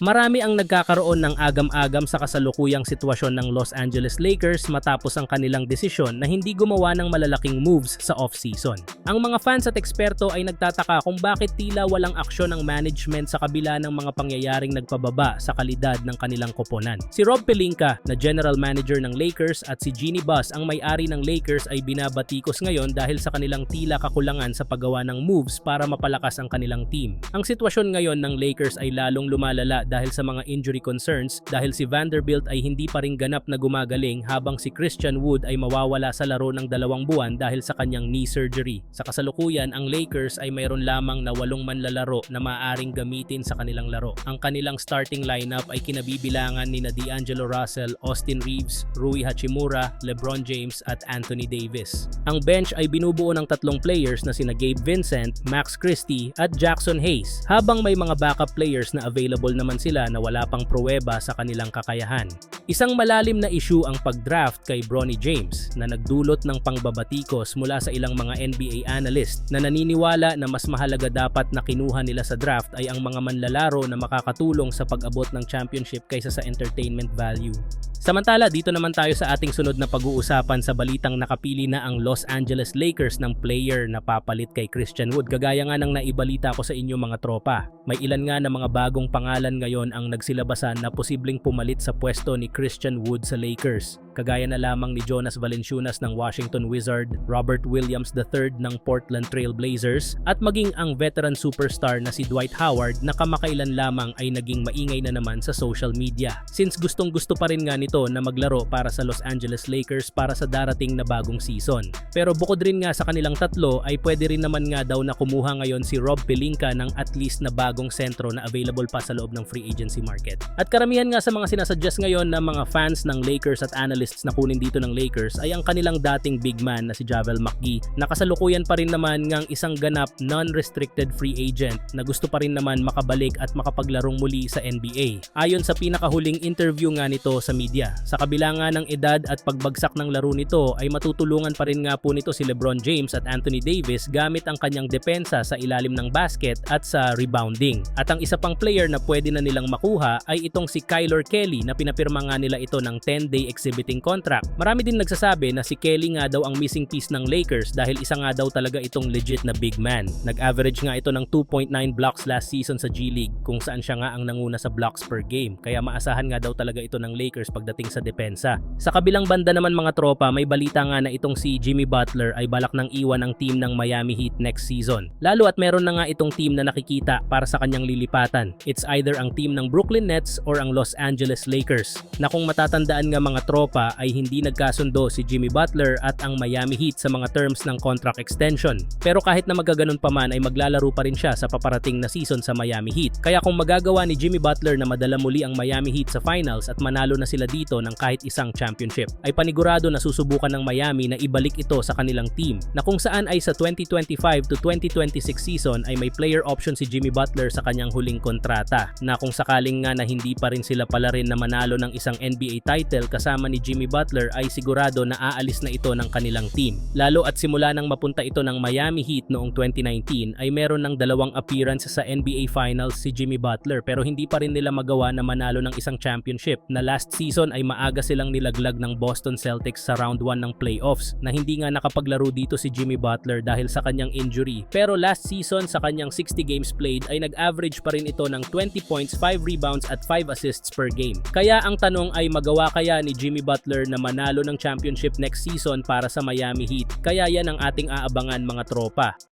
Marami ang nagkakaroon ng agam-agam sa kasalukuyang sitwasyon ng Los Angeles Lakers matapos ang kanilang desisyon na hindi gumawa ng malalaking moves sa off-season. Ang mga fans at eksperto ay nagtataka kung bakit tila walang aksyon ng management sa kabila ng mga pangyayaring nagpababa sa kalidad ng kanilang koponan. Si Rob Pelinka na general manager ng Lakers at si Jeannie Buss ang may-ari ng Lakers ay binabatikos ngayon dahil sa kanilang tila kakulangan sa paggawa ng moves para mapalakas ang kanilang team. Ang sitwasyon ngayon ng Lakers ay lalong lumalala dahil sa mga injury concerns dahil si Vanderbilt ay hindi pa rin ganap na gumagaling habang si Christian Wood ay mawawala sa laro ng dalawang buwan dahil sa kanyang knee surgery. Sa kasalukuyan, ang Lakers ay mayroon lamang na walong manlalaro na maaaring gamitin sa kanilang laro. Ang kanilang starting lineup ay kinabibilangan ni na D'Angelo Russell, Austin Reeves, Rui Hachimura, LeBron James at Anthony Davis. Ang bench ay binubuo ng tatlong players na sina Gabe Vincent, Max Christie at Jackson Hayes habang may mga backup players na available naman sila na wala pang pruweba sa kanilang kakayahan. Isang malalim na issue ang pag-draft kay Bronny James na nagdulot ng pangbabatikos mula sa ilang mga NBA analyst na naniniwala na mas mahalaga dapat na kinuha nila sa draft ay ang mga manlalaro na makakatulong sa pag-abot ng championship kaysa sa entertainment value. Samantala, dito naman tayo sa ating sunod na pag-uusapan sa balitang nakapili na ang Los Angeles Lakers ng player na papalit kay Christian Wood. Kagaya nga ng naibalita ko sa inyo mga tropa. May ilan nga na mga bagong pangalan ngayon ang nagsilabasan na posibleng pumalit sa pwesto ni Christian Wood sa Lakers. Kagaya na lamang ni Jonas Valanciunas ng Washington Wizard, Robert Williams III ng Portland Trail Blazers, at maging ang veteran superstar na si Dwight Howard na kamakailan lamang ay naging maingay na naman sa social media. Since gustong gusto pa rin nga nito na maglaro para sa Los Angeles Lakers para sa darating na bagong season. Pero bukod rin nga sa kanilang tatlo ay pwede rin naman nga daw na kumuha ngayon si Rob Pelinka ng at least na bagong sentro na available pa sa loob ng free agency market. At karamihan nga sa mga sinasuggest ngayon ng mga fans ng Lakers at analysts na kunin dito ng Lakers ay ang kanilang dating big man na si Javel McGee na kasalukuyan pa rin naman ngang isang ganap non-restricted free agent na gusto pa rin naman makabalik at makapaglarong muli sa NBA. Ayon sa pinakahuling interview nga nito sa media, sa kabila nga ng edad at pagbagsak ng laro nito ay matutulungan pa rin nga po nito si LeBron James at Anthony Davis gamit ang kanyang depensa sa ilalim ng basket at sa rebounding. At ang isa pang player na pwede na nilang makuha ay itong si Kyler Kelly na pinapirma nga nila ito ng 10-day exhibiting contract. Marami din nagsasabi na si Kelly nga daw ang missing piece ng Lakers dahil isa nga daw talaga itong legit na big man. Nag-average nga ito ng 2.9 blocks last season sa G League kung saan siya nga ang nanguna sa blocks per game. Kaya maasahan nga daw talaga ito ng Lakers pagdating sa depensa. Sa kabilang banda naman mga tropa, may balita nga na itong si Jimmy Butler ay balak ng iwan ng team ng Miami Heat next season. Lalo at meron na nga itong team na nakikita para sa kanyang lilipatan. It's either ang team ng Brooklyn Nets or ang Los Angeles Lakers. Na kung matatandaan nga mga tropa ay hindi nagkasundo si Jimmy Butler at ang Miami Heat sa mga terms ng contract extension. Pero kahit na magaganon pa man ay maglalaro pa rin siya sa paparating na season sa Miami Heat. Kaya kung magagawa ni Jimmy Butler na madala muli ang Miami Heat sa finals at manalo na sila dito ng kahit isang championship, ay panigurado na susubukan ng Miami na ibalik ito sa kanilang team na kung saan ay sa 2025 to 2026 season ay may player option si Jimmy Butler sa kanyang huling kontrata na kung sakaling nga na hindi pa rin sila pala rin na manalo ng isang NBA title kasama ni Jimmy Butler ay sigurado na aalis na ito ng kanilang team. Lalo at simula nang mapunta ito ng Miami Heat noong 2019 ay meron ng dalawang appearance sa NBA Finals si Jimmy Butler pero hindi pa rin nila magawa na manalo ng isang championship na last season ay maaga silang nilaglag ng Boston Celtics sa round 1 ng playoffs na hindi nga nakapaglaro dito si Jimmy Butler dahil sa kanyang injury. Pero last season sa kanyang 60 games played ay nag-average pa rin ito ng 20 points, 5 rebounds at 5 assists per game. Kaya ang tanong ay magawa kaya ni Jimmy Butler na manalo ng championship next season para sa Miami Heat. Kaya yan ang ating aabangan mga tropa.